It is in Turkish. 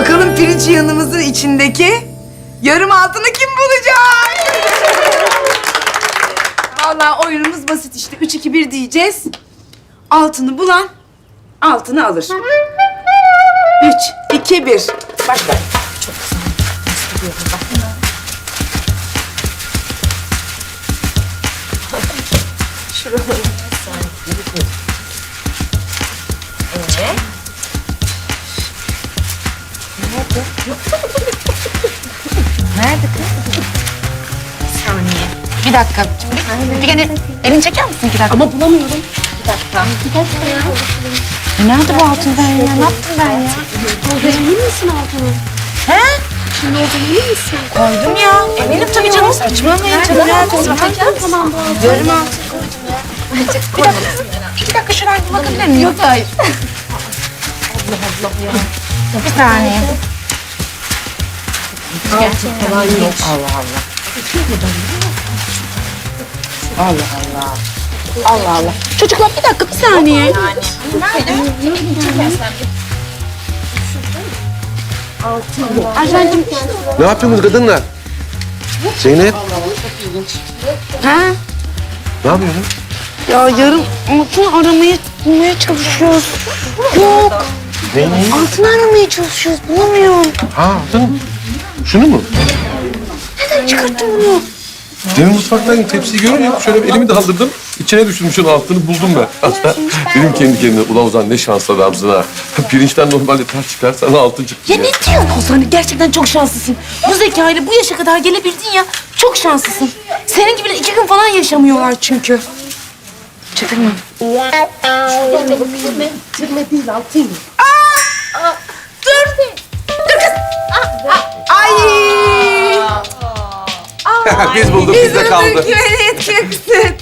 Bakalım pirinç yanımızın içindeki yarım altını kim bulacak? Vallahi oyunumuz basit işte. Üç, iki, bir diyeceğiz. Altını bulan altını alır. Üç, iki, bir. Başla. Saniye. Bir dakika. Bir, bir gene elini çeker misin iki dakika? Ama bulamıyorum. Bir dakika. Bir dakika ya. E nerede bu altın ben ya? Ne yaptım ben ya? Emin misin altını? He? Şimdi olduğunu emin misin? Koydum ya. Eminim tabii canım. Saçmalamayın canım. Nerede? Tamam bu Yarım altın koydum ya. Bir dakika. İki dakika şuraya bir bakabilir miyim? Yok hayır. Allah Allah ya. Bir saniye. Gerçekten yok. Allah Allah. Allah Allah. Allah Allah. Çocuklar bir dakika bir saniye. Yani. Ajancım Ne yapıyorsunuz kadınlar? Zeynep. Ha? Ne yapıyorsun? Ya yarın altın aramaya bulmaya çalışıyoruz. Yok. Ne? Altın aramaya çalışıyoruz. Bulamıyorum. Ha altın. Şunu mu? Neden çıkarttın bunu? Demin mutfaktan tepsiyi görünce şöyle bir elimi daldırdım. İçine düştüm şunun altını buldum ben. Hatta dedim kendi kendime ulan Ozan ne şanslı adamsın ha. Pirinçten normalde ter çıkar sana altın çıktı. Ya ne diyorsun Ozan? Gerçekten çok şanslısın. Bu zekayla bu yaşa kadar gelebildin ya. Çok şanslısın. Senin gibiler iki gün falan yaşamıyorlar çünkü. Çekilme. Ay! Biz bulduk bizde kaldı. Bizimki beni etkisi.